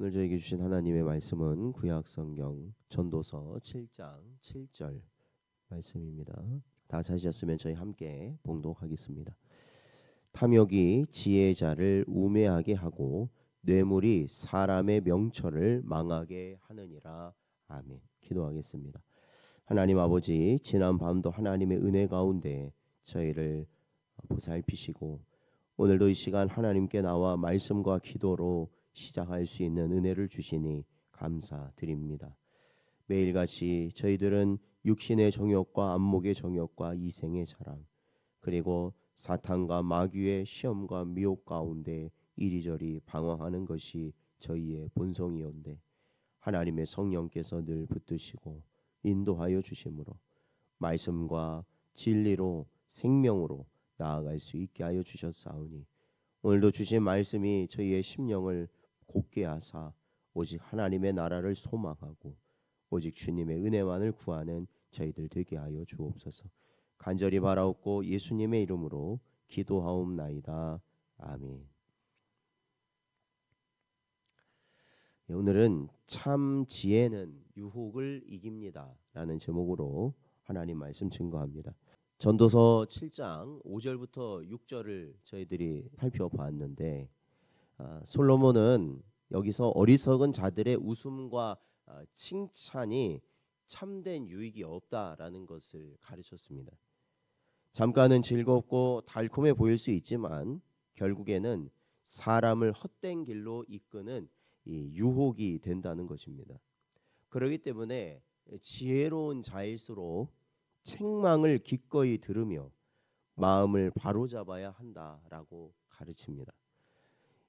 오늘 저에게 주신 하나님의 말씀은 구약 성경 전도서 7장 7절 말씀입니다. 다 찾으셨으면 저희 함께 봉독하겠습니다. 탐욕이 지혜자를 우매하게 하고 뇌물이 사람의 명철을 망하게 하느니라. 아멘. 기도하겠습니다. 하나님 아버지 지난 밤도 하나님의 은혜 가운데 저희를 보살피시고 오늘도 이 시간 하나님께 나와 말씀과 기도로 시작할 수 있는 은혜를 주시니 감사드립니다. 매일같이 저희들은 육신의 정욕과 안목의 정욕과 이생의 자랑 그리고 사탄과 마귀의 시험과 미혹 가운데 이리저리 방황하는 것이 저희의 본성이온데 하나님의 성령께서 늘 붙드시고 인도하여 주심으로 말씀과 진리로 생명으로 나아갈 수 있게 하여 주셨사오니 오늘도 주신 말씀이 저희의 심령을 곧게 하사 오직 하나님의 나라를 소망하고 오직 주님의 은혜만을 구하는 저희들 되게 하여 주옵소서. 간절히 바라옵고 예수님의 이름으로 기도하옵나이다. 아멘. 예, 오늘은 참 지혜는 유혹을 이깁니다라는 제목으로 하나님 말씀 증거합니다. 전도서 7장 5절부터 6절을 저희들이 살펴보았는데 아, 솔로몬은 여기서 어리석은 자들의 웃음과 아, 칭찬이 참된 유익이 없다라는 것을 가르쳤습니다. 잠깐은 즐겁고 달콤해 보일 수 있지만 결국에는 사람을 헛된 길로 이끄는 이 유혹이 된다는 것입니다. 그렇기 때문에 지혜로운 자일수록 책망을 기꺼이 들으며 마음을 바로잡아야 한다라고 가르칩니다.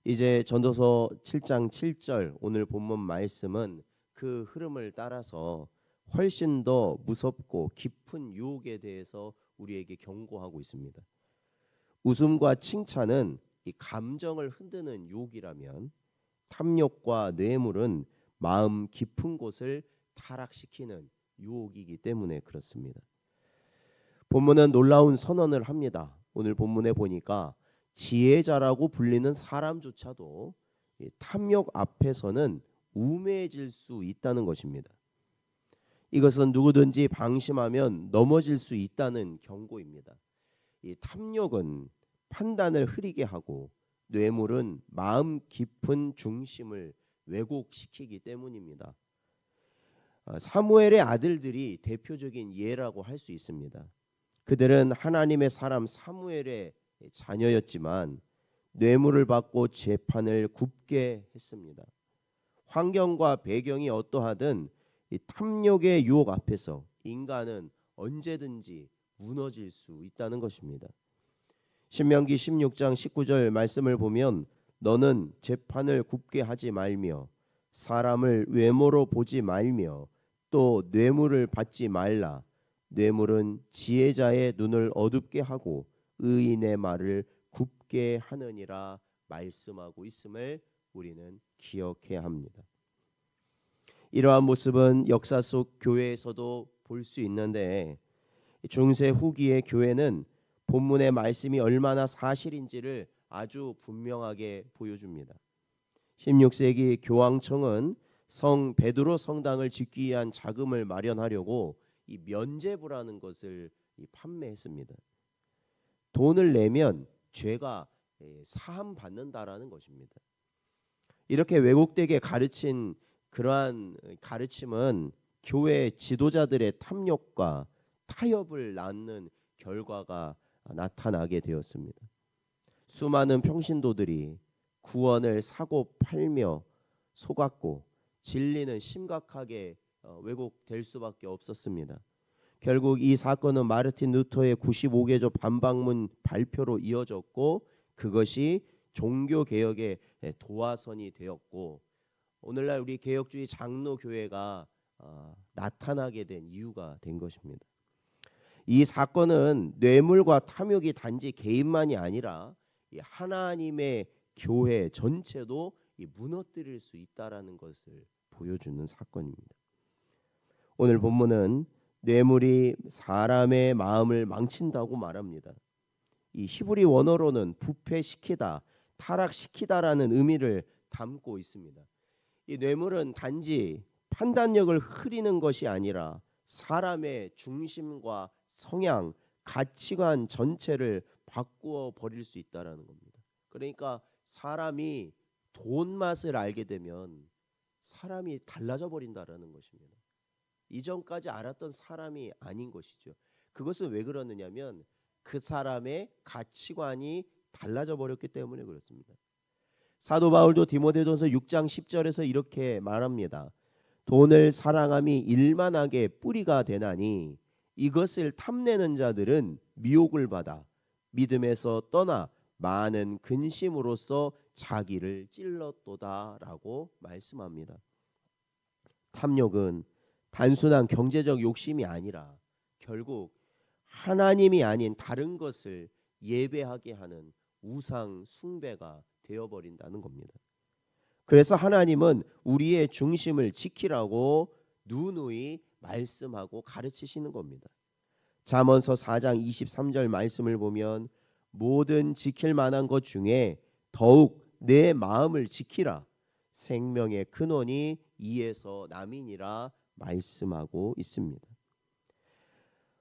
이제 전도서 7장 7절 오늘 본문 말씀은 그 흐름을 따라서 훨씬 더 무섭고 깊은 유혹에 대해서 우리에게 경고하고 있습니다. 웃음과 칭찬은 이 감정을 흔드는 유혹이라면 탐욕과 뇌물은 마음 깊은 곳을 타락시키는 유혹이기 때문에 그렇습니다. 본문은 놀라운 선언을 합니다. 오늘 본문에 보니까 지혜자라고 불리는 사람조차도 탐욕 앞에서는 우매해질 수 있다는 것입니다. 이것은 누구든지 방심하면 넘어질 수 있다는 경고입니다. 이 탐욕은 판단을 흐리게 하고 뇌물은 마음 깊은 중심을 왜곡시키기 때문입니다. 아, 사무엘의 아들들이 대표적인 예라고 할 수 있습니다. 그들은 하나님의 사람 사무엘의 자녀였지만 뇌물을 받고 재판을 굽게 했습니다. 환경과 배경이 어떠하든 이 탐욕의 유혹 앞에서 인간은 언제든지 무너질 수 있다는 것입니다. 신명기 16장 19절 말씀을 보면 너는 재판을 굽게 하지 말며 사람을 외모로 보지 말며 또 뇌물을 받지 말라 뇌물은 지혜자의 눈을 어둡게 하고 의인의 말을 굽게 하느니라 말씀하고 있음을 우리는 기억해야 합니다. 이러한 모습은 역사 속 교회에서도 볼 수 있는데 중세 후기의 교회는 본문의 말씀이 얼마나 사실인지를 아주 분명하게 보여줍니다. 16세기 교황청은 성 베드로 성당을 짓기 위한 자금을 마련하려고 이 면제부라는 것을 판매했습니다. 돈을 내면 죄가 예, 사함 받는다라는 것입니다. 이렇게 왜곡되게 가르친 그러한 가르침은 교회 지도자들의 탐욕과 타협을 낳는 결과가 나타나게 되었습니다. 수많은 평신도들이 구원을 사고 팔며 속았고 진리는 심각하게 어, 왜곡될 수밖에 없었습니다. 결국 이 사건은 마르틴 루터의 95개조 반박문 발표로 이어졌고 그것이 종교 개혁의 도화선이 되었고 오늘날 우리 개혁주의 장로 교회가 어, 나타나게 된 이유가 된 것입니다. 이 사건은 뇌물과 탐욕이 단지 개인만이 아니라 하나님의 교회 전체도 무너뜨릴 수 있다라는 것을 보여주는 사건입니다. 오늘 본문은 뇌물이 사람의 마음을 망친다고 말합니다. 이 히브리 원어로는 부패시키다, 타락시키다라는 의미를 담고 있습니다. 이 뇌물은 단지 판단력을 흐리는 것이 아니라 사람의 중심과 성향, 가치관 전체를 바꾸어 버릴 수 있다라는 겁니다. 그러니까 사람이 돈 맛을 알게 되면 사람이 달라져 버린다라는 것입니다. 이전까지 알았던 사람이 아닌 것이죠. 그것은 왜 그러느냐면 그 사람의 가치관이 달라져 버렸기 때문에 그렇습니다. 사도 바울도 디모데전서 6장 10절에서 이렇게 말합니다. 돈을 사랑함이 일만하게 뿌리가 되나니 이것을 탐내는 자들은 미혹을 받아 믿음에서 떠나 많은 근심으로써 자기를 찔렀도다라고 말씀합니다. 탐욕은 단순한 경제적 욕심이 아니라 결국 하나님이 아닌 다른 것을 예배하게 하는 우상 숭배가 되어 버린다는 겁니다. 그래서 하나님은 우리의 중심을 지키라고 누누이 말씀하고 가르치시는 겁니다. 잠언서 4장 23절 말씀을 보면 모든 지킬 만한 것 중에 더욱 내 마음을 지키라 생명의 근원이 이에서 남이니라 말씀하고 있습니다.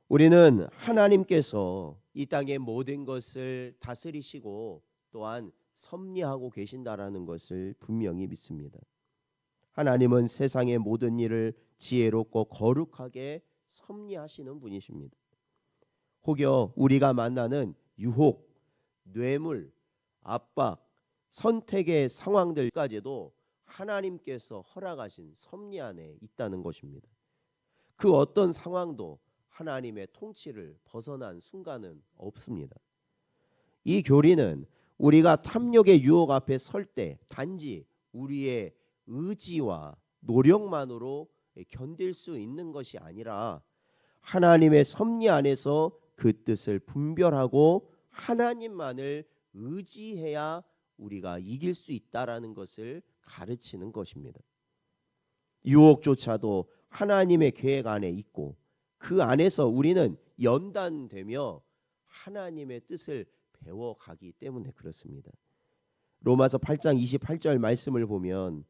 우리는 하나님께서 이 땅의 모든 것을 다스리시고 또한 섭리하고 계신다라는 것을 분명히 믿습니다. 하나님은 세상의 모든 일을 지혜롭고 거룩하게 섭리하시는 분이십니다. 혹여 우리가 만나는 유혹, 뇌물, 압박, 선택의 상황들까지도 하나님께서 허락하신 섭리 안에 있다는 것입니다. 그 어떤 상황도 하나님의 통치를 벗어난 순간은 없습니다. 이 교리는 우리가 탐욕의 유혹 앞에 설 때 단지 우리의 의지와 노력만으로 견딜 수 있는 것이 아니라 하나님의 섭리 안에서 그 뜻을 분별하고 하나님만을 의지해야 우리가 이길 수 있다라는 것을 가르치는 것입니다. 유혹조차도 하나님의 계획 안에 있고 그 안에서 우리는 연단되며 하나님의 뜻을 배워가기 때문에 그렇습니다. 로마서 8장 28절 말씀을 보면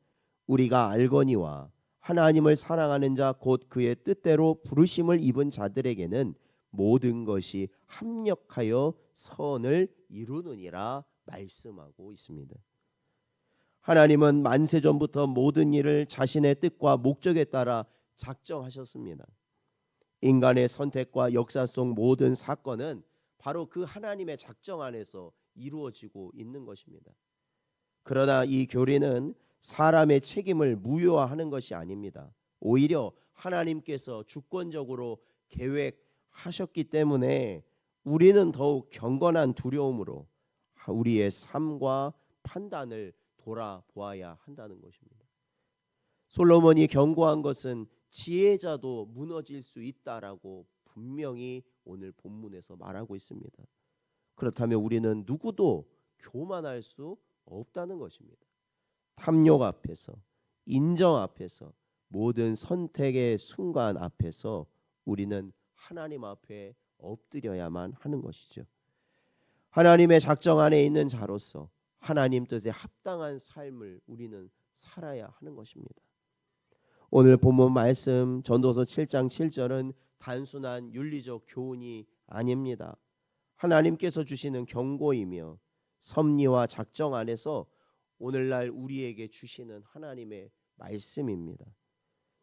우리가 알거니와 하나님을 사랑하는 자 곧 그의 뜻대로 부르심을 입은 자들에게는 모든 것이 합력하여 선을 이루느니라 말씀하고 있습니다. 하나님은 만세 전부터 모든 일을 자신의 뜻과 목적에 따라 작정하셨습니다. 인간의 선택과 역사 속 모든 사건은 바로 그 하나님의 작정 안에서 이루어지고 있는 것입니다. 그러나 이 교리는 사람의 책임을 무효화하는 것이 아닙니다. 오히려 하나님께서 주권적으로 계획하셨기 때문에 우리는 더욱 경건한 두려움으로 우리의 삶과 판단을 돌아보아야 한다는 것입니다. 솔로몬이 경고한 것은 지혜자도 무너질 수 있다라고 분명히 오늘 본문에서 말하고 있습니다. 그렇다면 우리는 누구도 교만할 수 없다는 것입니다. 탐욕 앞에서 인정 앞에서 모든 선택의 순간 앞에서 우리는 하나님 앞에 엎드려야만 하는 것이죠. 하나님의 작정 안에 있는 자로서 하나님 뜻에 합당한 삶을 우리는 살아야 하는 것입니다. 오늘 본문 말씀 전도서 7장 7절은 단순한 윤리적 교훈이 아닙니다. 하나님께서 주시는 경고이며 섭리와 작정 안에서 오늘날 우리에게 주시는 하나님의 말씀입니다.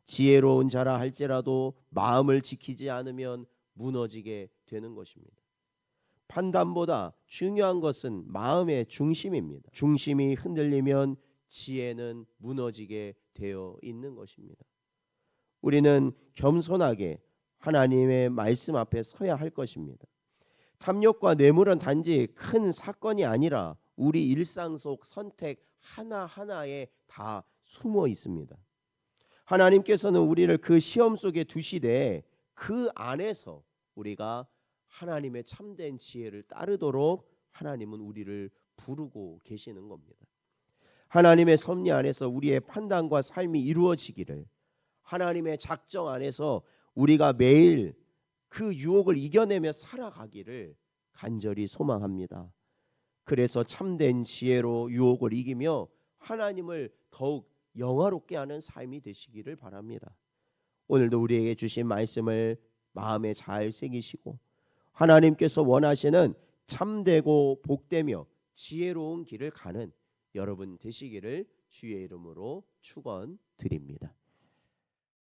지혜로운 자라 할지라도 마음을 지키지 않으면 무너지게 되는 것입니다. 판단보다 중요한 것은 마음의 중심입니다. 중심이 흔들리면 지혜는 무너지게 되어 있는 것입니다. 우리는 겸손하게 하나님의 말씀 앞에 서야 할 것입니다. 탐욕과 뇌물은 단지 큰 사건이 아니라 우리 일상 속 선택 하나하나에 다 숨어 있습니다. 하나님께서는 우리를 그 시험 속에 두시되 그 안에서 우리가 하나님의 참된 지혜를 따르도록 하나님은 우리를 부르고 계시는 겁니다. 하나님의 섭리 안에서 우리의 판단과 삶이 이루어지기를 하나님의 작정 안에서 우리가 매일 그 유혹을 이겨내며 살아가기를 간절히 소망합니다. 그래서 참된 지혜로 유혹을 이기며 하나님을 더욱 영화롭게 하는 삶이 되시기를 바랍니다. 오늘도 우리에게 주신 말씀을 마음에 잘 새기시고 하나님께서 원하시는 참되고 복되며 지혜로운 길을 가는 여러분 되시기를 주의 이름으로 축원드립니다.